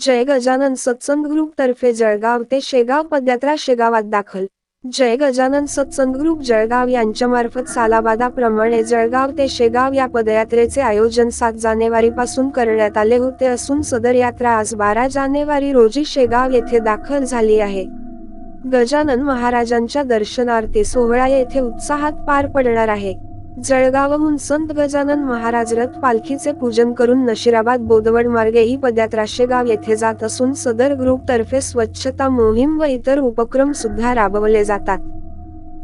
जय गजानन सत्संग ग्रुप तर्फे जळगाव ते शेगाव पदयात्रा शेगावात दाखल. जय गजानन सत्संग ग्रुप जळगाव यांच्यामार्फत सालाबादाप्रमाणे जळगाव ते शेगाव या पदयात्रेचे आयोजन सात जानेवारी पासून करण्यात आले होते असून सदर यात्रा आज बारा जानेवारी रोजी शेगाव येथे दाखल झाली आहे. गजानन महाराजांच्या दर्शनार्थी सोहळा येथे उत्साहात पार पडणार आहे. जळगावहून संत गजानन महाराज रथ पालखीचे पूजन करून नशिराबाद बोदवड मार्गे ही पदयात्रा शेगाव येथे जात असून सदर ग्रुप तर्फे स्वच्छता मोहीम व इतर उपक्रम सुद्धा राबवले जातात.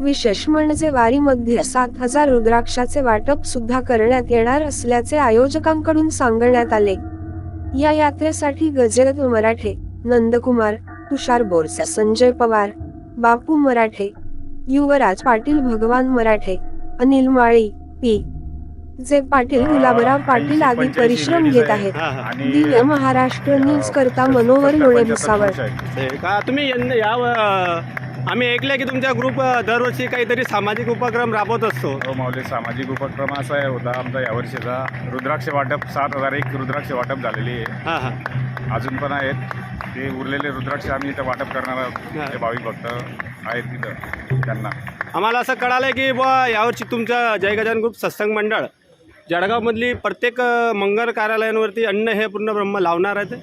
विशेष म्हणजे वारीमध्ये सात हजार रुद्राक्षाचे वाटप सुद्धा करण्यात येणार असल्याचे आयोजकांकडून सांगण्यात आले. या यात्रेसाठी गजरथ मराठे नंदकुमार तुषार बोरसा संजय पवार बापू मराठे युवराज पाटील भगवान मराठे अनिल माळी पी. जे पाटील गुलाबराव पाटील आदी परिश्रम घेत आहेत. दिव्य महाराष्ट्र न्यूज करता मनोहर लोणे भुसावळ का तुम्ही यंदा या आम्ही ऐकले की तुमचा ग्रुप दरवर्षी काहीतरी सामाजिक उपक्रम राबवत असतो. हो माऊली सामाजिक उपक्रम असा आहे होता आमचा यावर्षीचा रुद्राक्ष वाटप सात हजार एक रुद्राक्ष वाटप झालेली आहे. अजून पण आहेत. ते उरलेले रुद्राक्ष आम्ही इथं वाटप करणार आहोत. ते भाविक भक्त आहेत तिथं त्यांना. आम्हाला असं कळालं की बुवा यावर्षी तुमचं जय गजान ग्रुप सत्संग मंडळ जळगावमधली प्रत्येक मंगल कार्यालयांवरती अन्न हे पूर्ण ब्रह्म लावणार आहे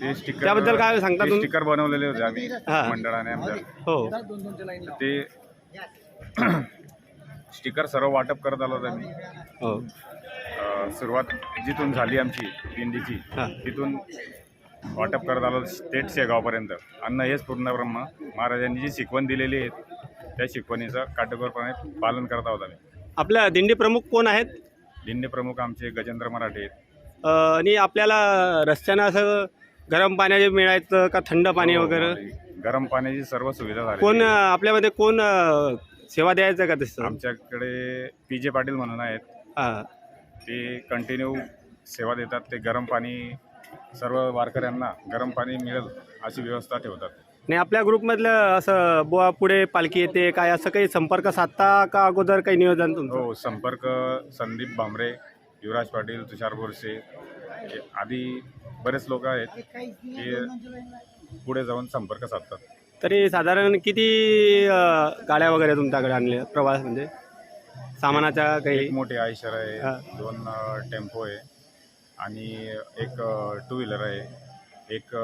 ते स्टिकर त्याबद्दल काय सांगता तुम्ही? स्टिकर बनवलेले होते आम्ही हा. मंडळाने आमच्या. हो. ते स्टिकर सर्व वाटप करत आलो होतो आम्ही. हो. अं, सुरुवात जिथून झाली आमची दिंडीची हां. तिथून वाटप करत आलो स्टेट शेगावपर्यंत अन्न हेच पूर्ण ब्रह्म. महाराजांनी जी शिकवण दिलेली आहे त्या शिकवणीचं काटेकोरपणे पालन करत आहोत आम्ही. आपल्या दिंडी प्रमुख कोण आहेत? दिंडी प्रमुख आमचे गजेंद्र मराठे आहेत. अ, आणि आपल्याला रस्त्यानं असं गरम पाणी मिळायचं का थंड पाणी वगैरे? गरम पाण्याची सर्व सुविधा झाली कोण अ, आपल्यामध्ये कोण अ, सेवा द्यायचं का तसं? आमच्याकडे पी जे पाटील म्हणून आहेत. हां. ते कंटिन्यू सेवा देतात. ते गरम पाणी सर्व वारकऱ्यांना गरम पाणी मिळेल अशी व्यवस्था ठेवतात. नाही आपल्या ग्रुपमधलं असं बुवा पुढे पालखी येते काय असं काही संपर्क साधता का अगोदर काही नियोजन तुमचं? हो संपर्क. संदीप भांबरे युवराज पाटील तुषार बोरसे हे आदी बरेच लोक आहेत ते पुढे जाऊन संपर्क साधतात. तरी साधारण किती अ, गाड्या वगैरे तुमच्याकडे आणल्या? प्रवास म्हणजे सामानाच्या काही? एक मोठे आयशर हा. आहे दोन अ, टेम्पो आहे आणि एक टू व्हीलर आहे. एक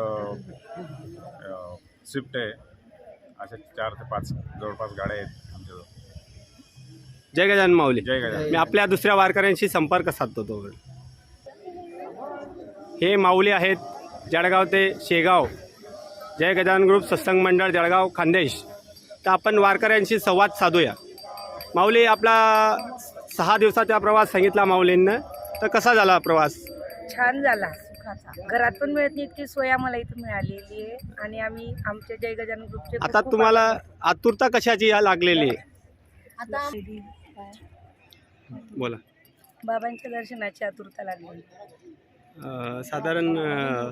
स्विफ्ट आहे. अशा चार ते पाच जवळपास गाड्या आहेत आमच्याजवळ. जय गजान माऊली. जय गजानन. मी आपल्या दुसऱ्या वारकऱ्यांशी संपर्क साधतो तो. हे माऊली आहेत जळगाव ते शेगाव. जय गजानन ग्रुप सत्संग मंडळ जळगाव खानदेश. तर आपण वारकऱ्यांशी संवाद साधूया. माऊली आपला सहा दिवसाचा प्रवास सांगितला माऊलींनं. तर कसा झाला प्रवास? छान झाला. सुखाचा घरात पण मिळत नाही इतकी सोय आम्हाला इथं मिळालेली आहे. आणि आम्ही आमच्या जय गजानन ग्रुपचे आता खूप तुम्हाला आतुरता कशाची या लागलेली आहे? आता बोला. बाबांच्या दर्शनाची आतुरता लागली अं, साधारण अं,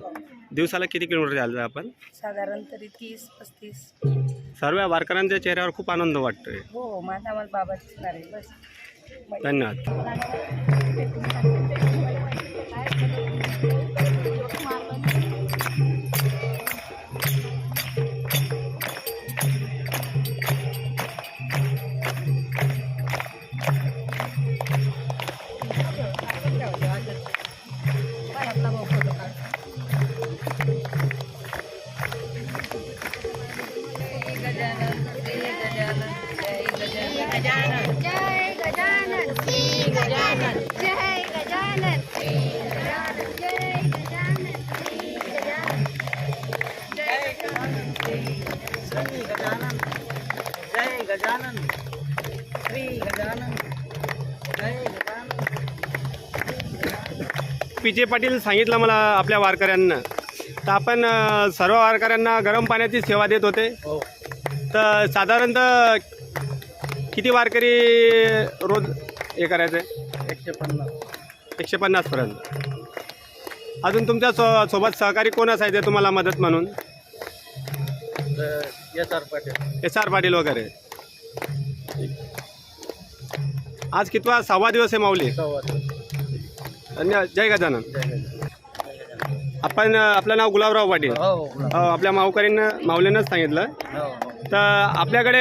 दिवसाला किती किलोमीटर झालं आपण? साधारण तरी तीस पस्तीस. सर्व वारकऱ्यांच्या चेहऱ्यावर खूप आनंद वाटतोय. हो माझा आम्हाला बाबा दिसणार आहे बस. धन्यवाद. जय गजानन श्री गजानन जय गजानन श्री गजानन जय गजानन श्री गजानन श्री गजानन जय गजानन श्री गजानन जय गजानन पीजे पाटील सांगितलं मला आपल्या वारकऱ्यांना. तर आपण सर्व वारकऱ्यांना गरम पाण्याची सेवा देत होते. हो. तर साधारणतः किती वारकरी रोज हे करायचं? एकशे पन्नास. एकशे पन्नासपर्यंत. अजून तुमच्या सो सोबत सहकारी कोण असायचे तुम्हाला मदत म्हणून? S R Patil. S R Patil वगैरे. आज कितवा? सहावा दिवस आहे माऊली. सव्वा धन्यवाद. जय गजानन. जय गजानन. आपण आपलं नाव गुलाबराव पाटील. हो हो अ, आपल्या मावकरीनं माऊलीनंच सांगितलं. हो तर आपल्याकडे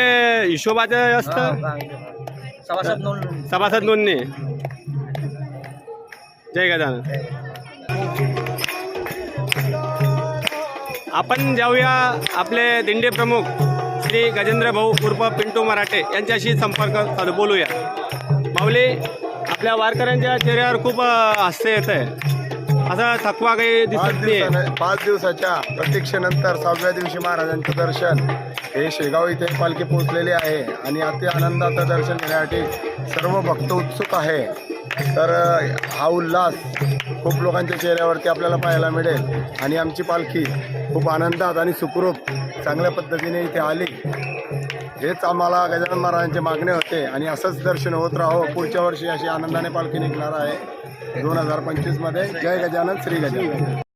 हिशोबाचं असतं? सभासद नोंद. सभासद नोंदणी. जय गजानन. आपण जाऊया आपले दिंडी प्रमुख श्री गजेंद्र भाऊ उर्फ पिंटू मराठे यांच्याशी संपर्क साधू बोलूया. माऊली आपल्या वारकऱ्यांच्या चेहऱ्यावर खूप हास्य येत आहे असा थकवा काही पाच दिसत नाही दिवसाने पाच दिवसाच्या प्रतीक्षेनंतर सहाव्या दिवशी महाराजांचं दर्शन. हे शेगाव इथे पालखी पोहोचलेली आहे आणि अति आनंदाचं दर्शन घेण्यासाठी सर्व भक्त उत्सुक आहे. तर हा उल्हास खूप लोकांच्या चेहऱ्यावरती आपल्याला पाहायला मिळेल आणि आमची पालखी खूप आनंदात आणि सुखरूप चांगल्या पद्धतीने इथे आली. हेच आम्हाला गजानन महाराजांचे मागणे होते आणि असंच दर्शन होत राहो. पुढच्या वर्षी अशी आनंदाने पालखी निघणार आहे. दोन हजार पंचवीसमध्ये. जय गजानन श्री गजानन.